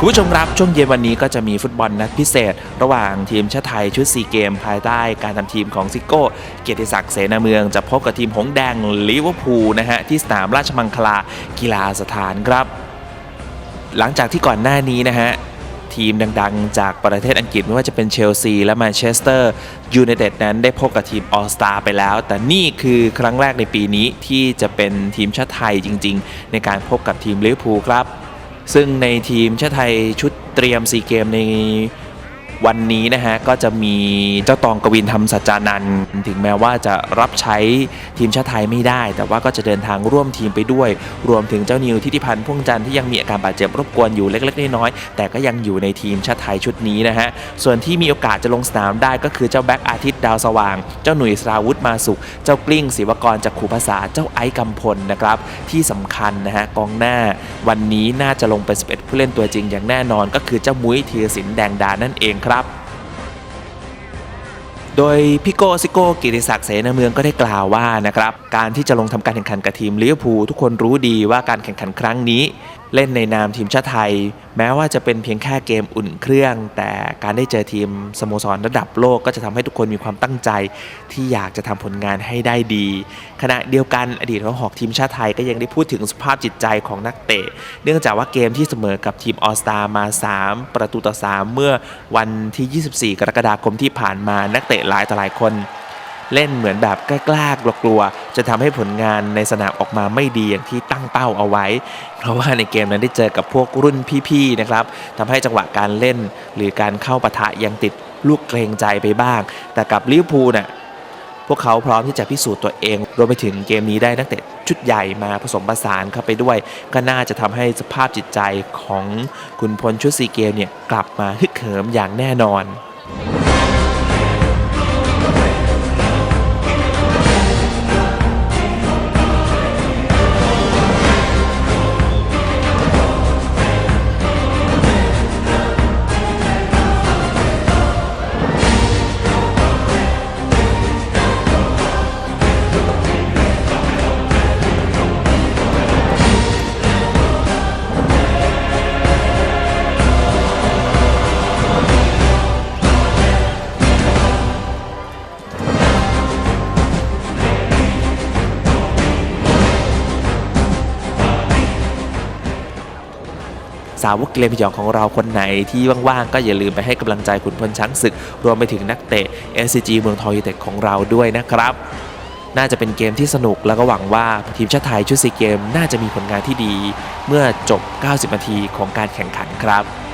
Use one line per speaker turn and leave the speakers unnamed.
คุณผู้ชมครับช่วงเย็นวันนี้ก็จะมีฟุตบอลนัดพิเศษ ระหว่างทีมชาติไทยชุด4เกม ภายใต้การทำทีมของซิโก้เกียรติศักดิ์เสนาเมือง จะพบกับทีมหงสแดงลิเวอร์พูลนะฮะที่สนามราชมังคลากีฬาสถานครับ หลังจากที่ก่อนหน้านี้นะฮะทีมดังๆ จากประเทศอังกฤษไม่ว่าจะเป็นเชลซีและแมนเชสเตอร์ยูไนเต็ดนั้นได้พบกับทีมออสตาไปแล้ว แต่นี่คือครั้งแรกในปีนี้ที่จะเป็นทีมชาติไทยจริง ๆ ในการพบกับทีมลิเวอร์พูลครับ ซึ่งในทีมชาติไทยชุดเตรียมซีเกมใน วันนี้นะฮะก็จะมีเจ้าตองกวินทำสัจจานันท์ถึงแม้ว่าจะรับใช้ทีมชาติไทยไม่ได้ แต่ว่าก็จะเดินทางร่วมทีมไปด้วย รวมถึงเจ้านิวทิติพันธ์พ่วงจันทร์ที่ยังมีอาการบาดเจ็บรบกวนอยู่เล็กๆน้อยๆแต่ก็ยังอยู่ในทีมชาติไทยชุดนี้นะฮะส่วนที่มีโอกาสจะลงสนามได้ก็คือเจ้าแบ็กอาทิตย์ดาวสว่าง เจ้าหนุ่ยสราวุธมาสุข เจ้ากลิ้งศิวกรจากขูภาษาเจ้าไอ้กำพลนะครับที่สำคัญนะฮะกองหน้า วันนี้น่าจะลงเป็น11ผู้เล่นตัวจริงอย่างแน่นอน ก็คือเจ้ามุ้ยธีรศิลป์แดงดานั่นเองครับ โดยพี่โก้ซิโก้กิติศักดิ์เสนาเมืองก็ได้กล่าวว่านะครับการที่จะลงทำการแข่งขันกับทีมลิเวอร์พูลทุกคนรู้ดีว่าการแข่งขันครั้งนี้ เล่นในนามทีมชาติไทย แม้ว่าจะเป็นเพียงแค่เกมอุ่นเครื่อง แต่การได้เจอทีมสโมสรระดับโลกก็จะทำให้ทุกคนมีความตั้งใจ ที่อยากจะทำผลงานให้ได้ดี ขณะเดียวกันอดีตหัวหอกทีมชาติไทยก็ยังได้พูดถึงสภาพจิตใจของนักเตะ เนื่องจากว่าเกมที่เสมอกับทีมออสตามา 3 ประตูต่อ 3 เมื่อวันที่ 24 กรกฎาคมที่ผ่านมานักเตะหลายต่อหลายคน เล่นเหมือนแบบกล้าๆกลัวๆจะทำให้ผลงานในสนามออกมาไม่ดีอย่างที่ตั้งเป้าเอาไว้ เพราะว่าในเกมนั้นได้เจอกับพวกรุ่นพี่ๆนะครับทำให้จังหวะการเล่น หรือการเข้าปะทะยังติดลูกเกรงใจไปบ้าง แต่กับลิเวอร์พูลน่ะพวกเขาพร้อมที่จะพิสูจน์ตัวเอง รวมไปถึงเกมนี้ได้นักเตะชุดใหญ่มาผสมผสานเข้าไปด้วย ก็น่าจะทำให้สภาพจิตใจของคุณพลชุดซีเกมเนี่ยกลับมาฮึกเหิมอย่างแน่นอน สาวกเกมพยองของเราคนไหนที่ว่างๆก็อย่าลืมไปให้กำลังใจขุนพลช้างศึก รวมไปถึงนักเตะ SCG เมืองทองยูเต็ดของเราด้วยนะครับน่าจะเป็นเกมที่สนุกแล้วก็หวังว่าทีมชาติไทยชุดซีเกม น่าจะมีผลงานที่ดี เมื่อจบ 90 นาทีของการแข่งขันครับ